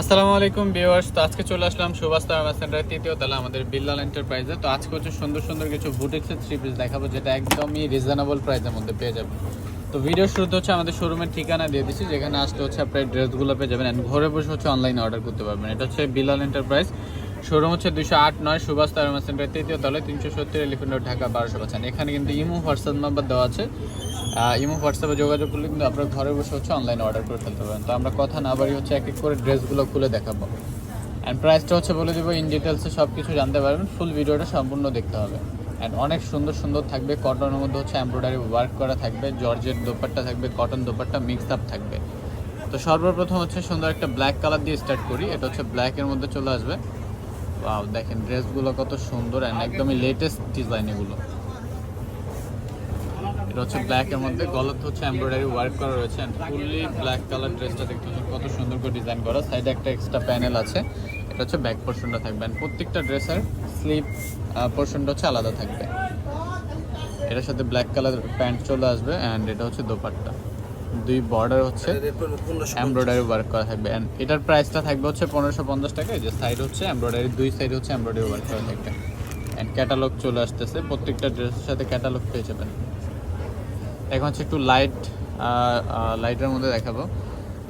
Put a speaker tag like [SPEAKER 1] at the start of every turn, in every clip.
[SPEAKER 1] আসসালামু আলাইকুম ভিউয়ার্স। তো আজকে চলে আসলাম সুভাষ সেন্টারের তৃতীয় তলা, আমাদের বিল্লাল এন্টারপ্রাইজে তো আজকে হচ্ছে সুন্দর সুন্দর কিছু বুটিক্সের থ্রি পিস দেখাবো, যেটা একদমই রিজনেবল প্রাইসের মধ্যে পেয়ে যাবে তো ভিডিও শুরুতে হচ্ছে আমাদের শোরুমের ঠিকানা দিয়ে দিচ্ছি, যেখানে আসতে হচ্ছে আপনার ড্রেসগুলো পেয়ে যাবেন। অ্যান্ড ঘরে বসে হচ্ছে অনলাইনে অর্ডার করতে পারবেন। এটা হচ্ছে বিল্লাল এন্টারপ্রাইজ শোরুম হচ্ছে দুশো আট নয় সুভাষ তারা সেন্টার তৃতীয় তলায় তিনশো সত্তর এলিফেন্ট রোড, ঢাকা বারোশো পাচ্ছেন এখানে কিন্তু ইমো হোয়াটসঅ্যাপ নাম্বার দেওয়া আছে। ইমো হোয়াটসঅ্যাপে যোগাযোগ করলে কিন্তু আপনার ঘরে বসে হচ্ছে অনলাইনে অর্ডার করে ফেলতে পারেন তো আমরা কথা না বাড়ি হচ্ছে এক এক করে ড্রেসগুলো খুলে দেখাবো। অ্যান্ড প্রাইসটা হচ্ছে বলে দেবো ইন ডিটেলসে সব কিছু জানতে পারবেন। ফুল ভিডিওটা সম্পূর্ণ দেখতে হবে। অ্যান্ড অনেক সুন্দর সুন্দর থাকবে কটনের মধ্যে হচ্ছে এমব্রয়ডারি ওয়ার্ক করা থাকবে, জর্জের দোপাট্টা থাকবে কটন দোপাট্টা মিক্স আপ থাকবে। তো সর্বপ্রথম হচ্ছে সুন্দর একটা ব্ল্যাক কালার দিয়ে স্টার্ট করি। এটা হচ্ছে ব্ল্যাকের মধ্যে চলে আসবে। ওয়াও দেখেন ড্রেসগুলো কত সুন্দর অ্যান্ড একদমই লেটেস্ট ডিজাইন এগুলো। এটা হচ্ছে ব্ল্যাক এর মধ্যে গলাতে হচ্ছে এমব্রয়ডারি ওয়ার্ক করা রয়েছে এন্ড ফুললি ব্ল্যাক কালার ড্রেসটা দেখতে পাচ্ছেন কত সুন্দর করে ডিজাইন করা। সাইডে একটা এক্সট্রা প্যানেল আছে এটা হচ্ছে ব্যাক পোর্শনটা থাকবে অ্যান্ড প্রত্যেকটা ড্রেসের স্লিভ পোর্শনটা হচ্ছে আলাদা থাকবে। এটার সাথে ব্ল্যাক কালার প্যান্ট চলে আসবে অ্যান্ড এটা হচ্ছে দোপাট্টা। দুই বর্ডার হচ্ছে এমব্রয়ডারি ওয়ার্ক করা থাকবে। অ্যান্ড এটার প্রাইসটা থাকবে হচ্ছে পনেরোশো পঞ্চাশ টাকা। যে সাইড হচ্ছে এমব্রয়ডারি দুই সাইড হচ্ছে এমব্রয়ডারি ওয়ার্ক করা থাকবে। অ্যান্ড ক্যাটালগ চলে আসতেছে। প্রত্যেকটা ড্রেসের সাথে ক্যাটালগ পেয়ে যাবেন। এখন হচ্ছে একটু লাইট লাইটের মধ্যে দেখাবো।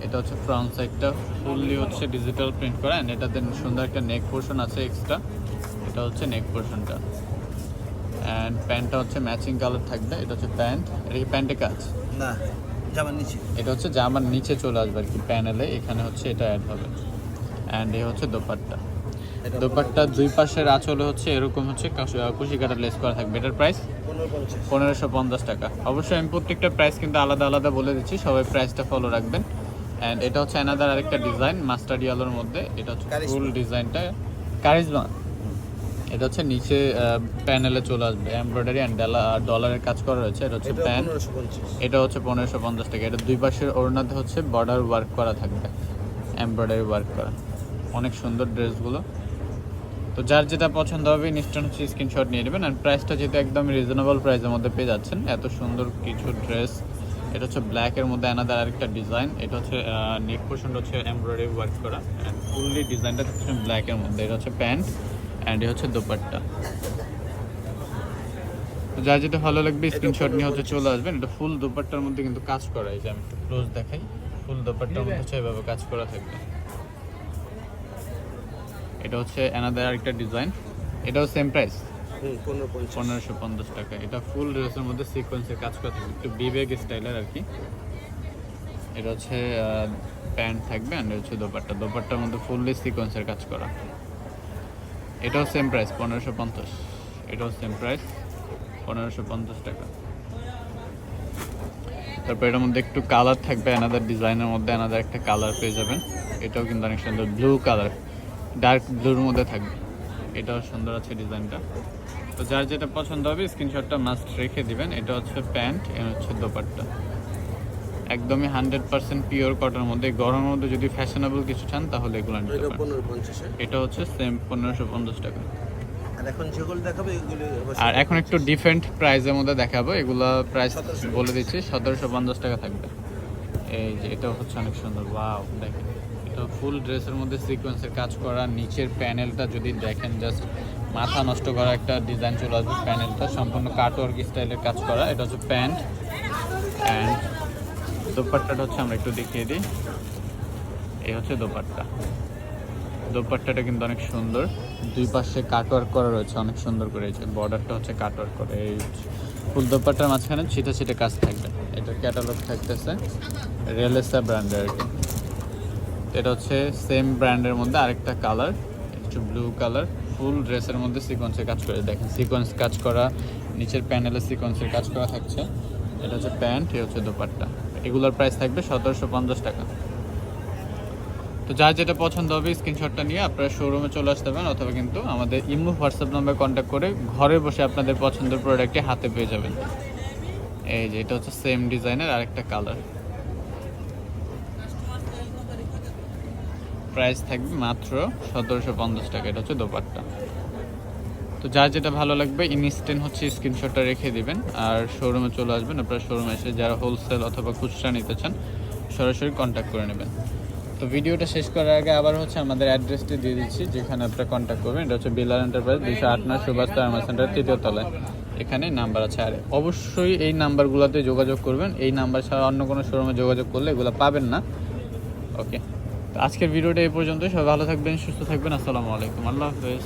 [SPEAKER 1] এটা হচ্ছে ফ্রন্ট সাইডটা ফুললি হচ্ছে ডিজিটাল প্রিন্ট করা। অ্যান্ড এটাতে সুন্দর একটা নেক পোর্শন আছে এক্সট্রা এটা হচ্ছে নেক পোর্শনটা অ্যান্ড প্যান্টটা হচ্ছে ম্যাচিং কালার থাকবে। এটা হচ্ছে প্যান্ট এটা কি প্যান্টে কাজ?
[SPEAKER 2] না। জামার নিচে।
[SPEAKER 1] এটা হচ্ছে জামার নিচে চলে আসবে আর কি প্যানেলে এখানে হচ্ছে এটা অ্যাড হবে। অ্যান্ড এ হচ্ছে দোপাট্টা। দোপাট্টা দুই পাশের আঁচলে হচ্ছে এরকম হচ্ছে কাশ- কুশি কাটা লেস করা থাকবে। এটার প্রাইস পনেরোশো পঞ্চাশ টাকা। অবশ্যই আমি প্রত্যেকটা প্রাইস কিন্তু আলাদা আলাদা বলে দিচ্ছি। সবাই প্রাইসটা ফলো রাখবেন। অ্যান্ড এটা হচ্ছে অ্যানাদার আরেকটা ডিজাইন মাস্টার ইয়ালোর মধ্যে। এটা হচ্ছে ফুল ডিজাইনটা কারিজমা এটা হচ্ছে নিচে প্যানেলে চলে আসবে। এমব্রয়ডারি অ্যান্ড ডলারের কাজ করা রয়েছে এটা হচ্ছে প্যান এটা হচ্ছে পনেরোশো পঞ্চাশ টাকা। এটা দুই পাশের ওড়নাতে হচ্ছে বর্ডার ওয়ার্ক করা থাকবে। এমব্রয়ডারি ওয়ার্ক করা। অনেক সুন্দর ড্রেসগুলো। তো যার যেটা পছন্দ হবে নিশ্চয় হচ্ছে স্ক্রিনশট নিয়ে নেবেন। আর প্রাইসটা যেহেতু একদম রিজনেবল প্রাইসের মধ্যে পেয়ে যাচ্ছেন এত সুন্দর কিছু ড্রেস এটা হচ্ছে ব্ল্যাকের মধ্যে আনাদার আরেকটা ডিজাইন এটা হচ্ছে নেক পোর্শনটা হচ্ছে এমব্রয়ডারি ওয়ার্ক করা। অ্যান্ড ফুললি ডিজাইনটা হচ্ছে ব্ল্যাকের মধ্যে। এটা হচ্ছে প্যান্ট অ্যান্ড এ হচ্ছে দোপাট্টা। তো যার যেটা ভালো লাগবে স্ক্রিনশট নিয়ে হচ্ছে চলে আসবেন। এটা ফুল দোপাট্টার মধ্যে কিন্তু কাজ করা এই যে আমি একটু ক্লোজ দেখাই। ফুল দোপাট্টার মধ্যে হচ্ছে এভাবে কাজ করা থাকবে। এটা হচ্ছে অ্যানাদার আরেকটা ডিজাইন এটাও সেম প্রাইস পনেরোশো পঞ্চাশ টাকা। এটা ফুল ড্রেসের মধ্যে সিকোয়েন্সের কাজ করা থাকবে। একটু বিবেক স্টাইলের আর কি। এটা হচ্ছে প্যান্ট থাকবে অ্যান্ড হচ্ছে দোপাট্টা। দোপাট্টার মধ্যে ফুললি সিকোয়েন্সের কাজ করা। এটাও সেম প্রাইস পনেরোশো পঞ্চাশ। এটাও সেম প্রাইস পনেরোশো পঞ্চাশ টাকা। তারপর এটার মধ্যে একটু কালার থাকবে অ্যানাদার ডিজাইনের মধ্যে অ্যানাদার একটা কালার পেয়ে যাবেন। এটাও কিন্তু অনেক সুন্দর ব্লু কালার ডার্ক ব্লুর মধ্যে থাকবে। এটাও সুন্দর আছে ডিজাইনটা তো যার যেটা পছন্দ হবে স্ক্রিনশটটা মাস্ট রেখে দিবেন। এটা হচ্ছে প্যান্ট এটা হচ্ছে দোপাট্টা। একদমই হান্ড্রেড পার্সেন্ট পিওর কটনের মধ্যে। গরমের মধ্যে যদি ফ্যাশনেবল কিছু চান তাহলে এগুলো নিতে
[SPEAKER 2] এটা
[SPEAKER 1] পারেন। এটা হচ্ছে সেম পনেরোশো পঞ্চাশ টাকা।
[SPEAKER 2] আর এখন যেগুলো দেখাবে এগুলি
[SPEAKER 1] আর এখন একটু ডিফারেন্ট প্রাইসের মধ্যে দেখাবো। এগুলা প্রাইস বলে দিচ্ছি সতেরোশো পঞ্চাশ টাকা থাকবে। এই যে এটা হচ্ছে অনেক সুন্দর। ওয়াও দেখেন। এটা ফুল ড্রেসের মধ্যে সিকোয়েন্সের কাজ করা। নিচের প্যানেলটা যদি দেখেন জাস্ট মাথা নষ্ট করা একটা ডিজাইন চলে আসবে প্যানেলটা সম্পূর্ণ কাটওয়ার্ক স্টাইলের কাজ করা। এটা হচ্ছে প্যান্ট। অ্যান্ড দোপাট্টাটা হচ্ছে আমরা একটু দেখিয়ে দিই। এই হচ্ছে দোপাট্টা। দোপাট্টাটা কিন্তু অনেক সুন্দর। দুই পাশে কাটওয়ার্ক করা রয়েছে, অনেক সুন্দর করে। বর্ডারটা হচ্ছে কাটওয়ার্ক করে। এই ফুল দোপাট্টার মাঝখানে ছিটে ছিটে কাজ থাকবে। এটা ক্যাটালগ থাকতেছে রিয়েলেসা ব্র্যান্ডের আর কি। এটা হচ্ছে সেম ব্র্যান্ডের মধ্যে আরেকটা কালার, একটু ব্লু কালার। ফুল ড্রেসের মধ্যে সিকোয়েন্সের কাজ করে, দেখেন সিকোয়েন্স কাজ করা, নিচের প্যানেলে সিকোয়েন্সের কাজ করা থাকছে। এটা হচ্ছে প্যান্ট এ হচ্ছে দোপাট্টা। এগুলোর প্রাইস থাকবে সতেরোশো পঞ্চাশ টাকা। তো যার যেটা পছন্দ হবে স্ক্রিনশটটা নিয়ে আপনারা শোরুমে চলে আসতে পারেন অথবা কিন্তু আমাদের ইমো হোয়াটসঅ্যাপ নাম্বারে কন্ট্যাক্ট করে ঘরে বসে আপনাদের পছন্দের প্রোডাক্টটি হাতে পেয়ে যাবেন। এই যে, এটা হচ্ছে সেম ডিজাইনের আরেকটা কালার প্রাইস থাকবে মাত্র সতেরোশো পঞ্চাশ টাকা, এটা হচ্ছে দোপাট্টা। তো যার যেটা ভালো লাগবে ইনস্ট্যান্ট হচ্ছে স্ক্রিনশটটা রেখে দিবেন। আর শোরুমে চলে আসবেন, আপনার শোরুমে এসে যারা হোলসেল অথবা খুচরা নিতে চান, সরাসরি কন্ট্যাক্ট করে নেবেন। তো ভিডিওটা শেষ করার আগে আবার হচ্ছে আমাদের অ্যাড্রেসটি দিয়ে দিচ্ছি, যেখানে আপনারা কন্ট্যাক্ট করবেন। এটা হচ্ছে বিলার এন্টারপ্রাইজ দুশো আট নয় সুভাষ তারমা সেন্টার তৃতীয় তলায়। এখানে নাম্বার আছে। আর অবশ্যই এই নাম্বারগুলোতে যোগাযোগ করবেন। এই নাম্বার ছাড়া অন্য কোনো শোরুমে যোগাযোগ করলে এগুলো পাবেন না। ওকে তো আজকের ভিডিওটা এই পর্যন্ত সবাই ভালো থাকবেন, সুস্থ থাকবেন। আসসালামু আলাইকুম। আল্লাহ হাফেজ।